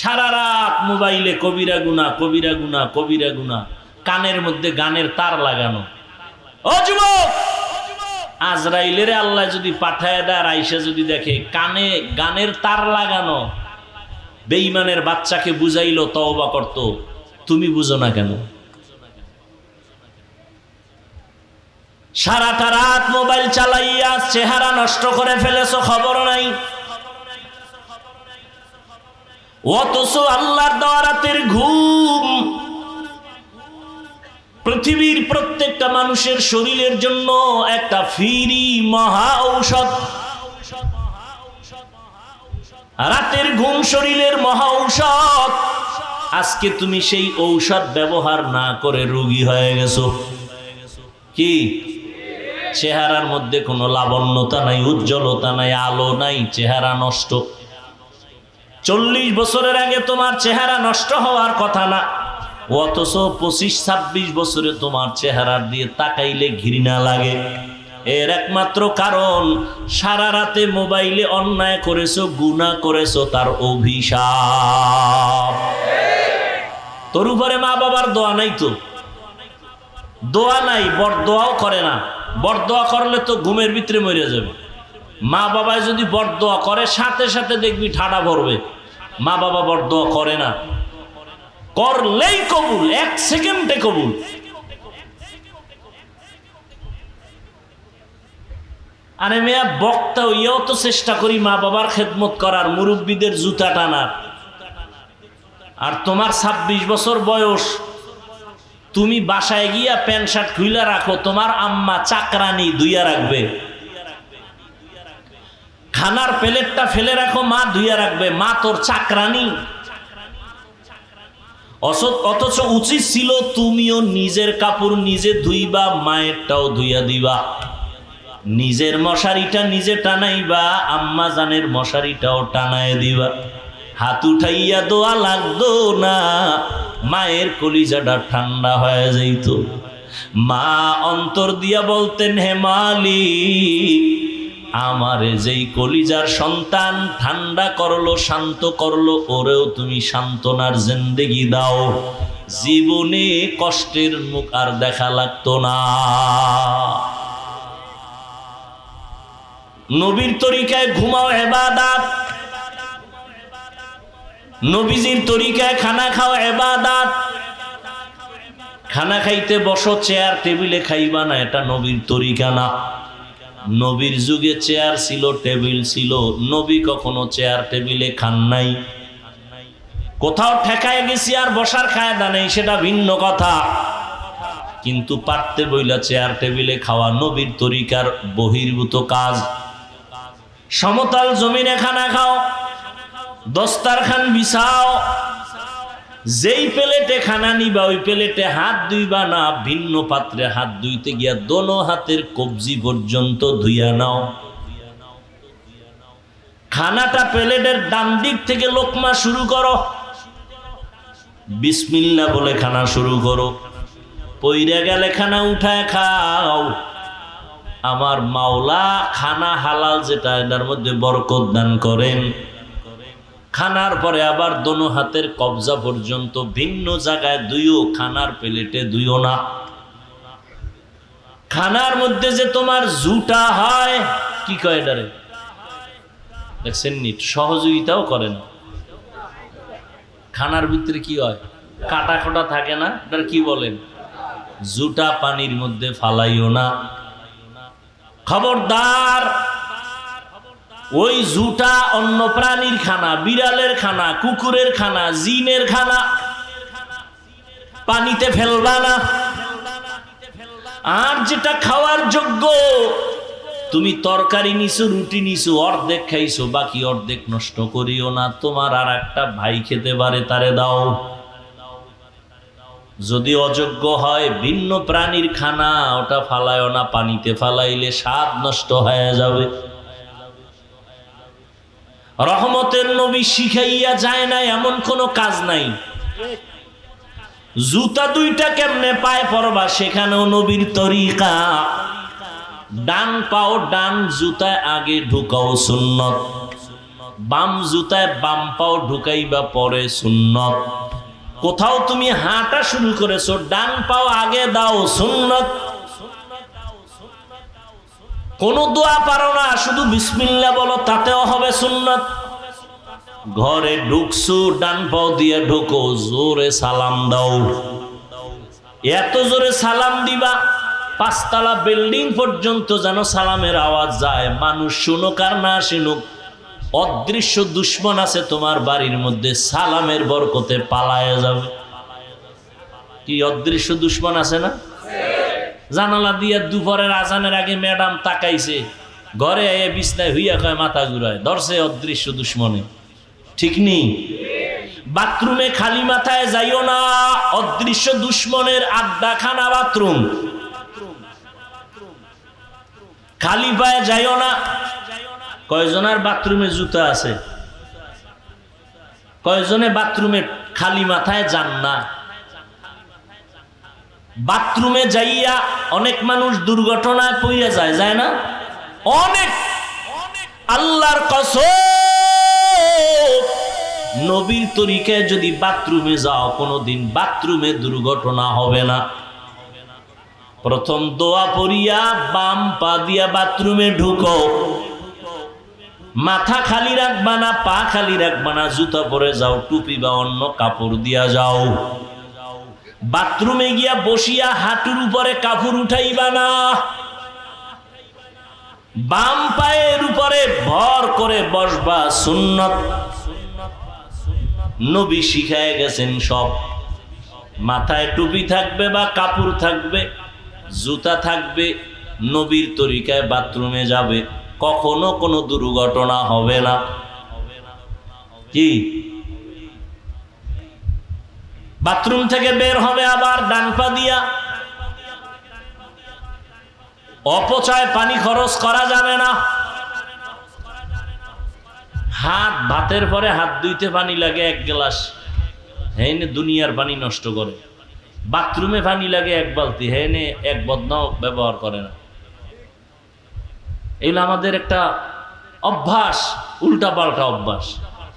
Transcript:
সারা রাত মোবাইলে কবিরা গুনা কবিরা গুনা কবিরা গুনা কানের মধ্যে গানের তার লাগানো। আজরাইলের আল্লাহ যদি পাঠায় দেয় আইসা যদি দেখে কানে গানের তার লাগানো, বেঈমানের বাচ্চাকে বুঝাইলো, তওবা করত, তুমি বুঝো না কেন? সারাটা রাত মোবাইল চালাইয়া চেহারা নষ্ট করে ফেলেছো, খবর নাই। অথচ আল্লাহর দেওয়া রাতের ঘুম পৃথিবীর প্রত্যেকটা মানুষের শরীরের জন্য একটা ফিরি মহা ঔষধ। রাতের ঘুম শরীরের মহা ঔষধ। আজকে তুমি সেই ঔষধ ব্যবহার না করে রোগী হয়ে গেছো। কি? চেহারার মধ্যে কোনো লাবণ্যতা নাই, উজ্জ্বলতা নাই, আলো নাই, চেহারা নষ্ট। চল্লিশ বছরের আগে তোমার চেহারা নষ্ট হওয়ার কথা না। অথচ পঁচিশ, ছাব্বিশ বছরে তোমার চেহারার দিয়ে তাকাইলে ঘৃণা লাগে। এর একমাত্র কারণ, সারা রাতে মোবাইলে অন্যায় করেছ, গুণা করেছ তার অভিশাপ। তোর উপরে মা বাবার দোয়া নাই তো? দোয়া নাই বর দোয়াও করে না। বর দোয়া করলে তো ঘুমের ভিতরে মরে যাবে। মা বাবায় যদি বর দোয়া করে, সাথে সাথে দেখবি ঠাডা ভরবে মা বাবা বর দোয়া করে না। করলেই কবুল, এক সেকেন্ডে কবুল। আরে মেয়া, বক্তা ইয়েও তো চেষ্টা করি মা বাবার খেদমত করার, মুরব্বীদের জুতা টানার। আর তোমার ২৬ বছর বয়স, তুমি বাসায় গিয়া প্যান্ট শার্ট খুইলা রাখো, তোমার আম্মা চাকরানি দুইয়া রাখবে। খানার প্লেটটা ফেলে রাখো, মা ধুইয়া রাখবে। মা তোর চাকরানি। অথচ উচিত ছিল তুমিও নিজের কাপড় নিজে ধুইবা, মায়েরটাও ধুইয়া দিবা। নিজের মশারিটা নিজে টানাইবা, আম্মা জানের মশারিটাও টানায় দিবা। হাত উঠাইয়া দোয়া লাগতো না, মায়ের কলিজাটা ঠান্ডা হয়ে যাইত। মা অন্তর দিয়া বলতেন, হে মালিক আমারে যেই কলিজার সন্তান ঠান্ডা করল, শান্ত করল, ওরেও তুমি সান্ত্বনার জিন্দেগি দাও। জীবনে কষ্টের মুখ আর দেখা লাগতো না। নবীর তরিকায় ঘুমাও এবাদাত। নবীজির তরিকায় খানা খাও এবাদাত। খানা খাইতে বসো, চেয়ার, টেবিলে খাইবা না, এটা নবীর তরিকা না। নবীর যুগে চেয়ার ছিল টেবিল ছিল। নবী কখনো চেয়ার টেবিলে খান নাই। কোথাও ঠেকায় গেছি আর বসার খায়দা নেই, সেটা ভিন্ন কথা। কিন্তু পারতে বইলা চেয়ার টেবিলে খাওয়া নবীর তরিকার বহির্ভূত কাজ। সমতল জমিনে খানা খাও, দস্তারখান বিছাও যেই প্লেটে খানা নিবা, ওই প্লেটে হাত ধুইবা না, ভিন্ন পাত্রে হাত ধুইতে গিয়া দোনো হাতের কবজি পর্যন্ত ধুইয়া নাও। খানাটা প্লেটের ডান দিক থেকে লোকমা শুরু করো। বিসমিল্লা বলে খানা শুরু করো। পইরা গেলে খানা উঠায় খাও। আমার মাওলা খানা হালাল যেটা, এটার মধ্যে বরকত দান করেন। খানার পরে আবার দোনো হাতের কবজা পর্যন্ত ভিন্ন জায়গায় দুইও খানার প্লেটে দুইও না। খানার মধ্যে যে তোমার জুটা হয়, কি কয় এটারে? দেখছেন সহযোগিতাও করে না খানার ভিতরে কি হয়? কাটা খোটা থাকে না, এটার কি বলেন? জুটা পানির মধ্যে ফালাইও না। খবরদার ওই জুটা অন্য প্রাণীর খানা, বিড়ালের খানা, কুকুরের খানা, জিনের খানা। পানিতে ফেলবা না। আর যেটা খাওয়ার যোগ্য, তুমি তরকারি নিছো, রুটি নিছো, অর্ধেক খাইছো, বাকি অর্ধেক নষ্ট করিও না। তোমার আর একটা ভাই খেতে পারে, তারে দাও। যদি অযোগ্য হয়, ভিন্ন প্রাণীর খানা, ওটা ফালায় না, পানিতে ফালাইলে স্বাদ নষ্ট হয়ে যাবে। রহমতের নবী শিখাইয়া যায় না, এমন কোনো কাজ নাই। জুতা দুইটা কেমনে পায় পরবা সেখানেও নবীর তরিকা। ডান পাও ডান জুতায় আগে ঢুকাও সুন্নত। বাম জুতায় বাম পাও ঢুকাইবা পরে সুন্নত। কোথাও তুমি হাঁটা শুরু করেছ, ডান পাও আগে দাও সুন্নত। কোন দোয়া পারো না, শুধু বিসমিল্লা বলো, তাতেও হবে সুন্নত। ঘরে ঢুকছু, ডান পাও দিয়ে ঢুকো, জোরে সালাম দাও। এত জোরে সালাম দিবা, পাঁচতলা বিল্ডিং পর্যন্ত যেন সালামের আওয়াজ যায়। মানুষ শুনুক আর না শুনুক, অদৃশ্য দুশ্মন আছে তোমার বাড়ির মধ্যে, সালামের বরকতে পালায় যাবে। কি অদৃশ্য দুশ্মন আছে না? জানালা দিয়ে দুপুরের আজানের আগে ম্যাডাম তাকাইছে। ঘরে এ বিছনায় হইয়া কয়, মাথা ঘুরায়। ধরছে অদৃশ্য দুশ্মনে। ঠিক নেই বাথরুমে খালি মাথায় যাইও না, অদৃশ্য দুশ্মনের আড্ডাখানা বাথরুম। খালি পায়ে যাইও না। কয়জনের বাথরুমে জুতা আছে? কয়জনে বাথরুমে খালি মাথায় যান না। বাথরুমে যাইয়া অনেক মানুষ দুর্ঘটনায় পড়ে যায় যায় না? অনেক। আল্লাহর কসম, নবীর তরিকায় যদি বাথরুমে যাও, কোনোদিন বাথরুমে দুর্ঘটনা হবে না। প্রথম দোয়া পড়িয়া বাম পা দিয়া বাথরুমে ঢুকো। মাথা খালি রাখবা না, পা খালি রাখবা না, জুতা পরে যাও, টুপি বা অন্য কাপড় দিয়া যাও। বাথরুমে গিয়া বসিয়া হাঁটুর উপরে কাপড় উঠাইবা না। বাম পায়ের উপরে ভর করে বসবা সুন্নত। নবী শিখায় গেছেন সব। মাথায় টুপি থাকবে বা কাপড় থাকবে, জুতা থাকবে, নবীর তরিকায় বাথরুমে যাবে। কখনো কোনো দুর্ঘটনা হবে না। কি? বাথরুম থেকে বের হবে আবার ডান পা দিয়া। অপচয় পানি খরচ করা যাবে না। হাত ভাতের পরে হাত ধুইতে পানি লাগে এক গ্লাস। হ্যাঁ দুনিয়ার পানি নষ্ট করে। বাথরুমে পানি লাগে এক বালতি হ্যাঁ এক বদনাও ব্যবহার করে না। এগুলো আমাদের একটা অভ্যাস উল্টা পাল্টা অভ্যাস।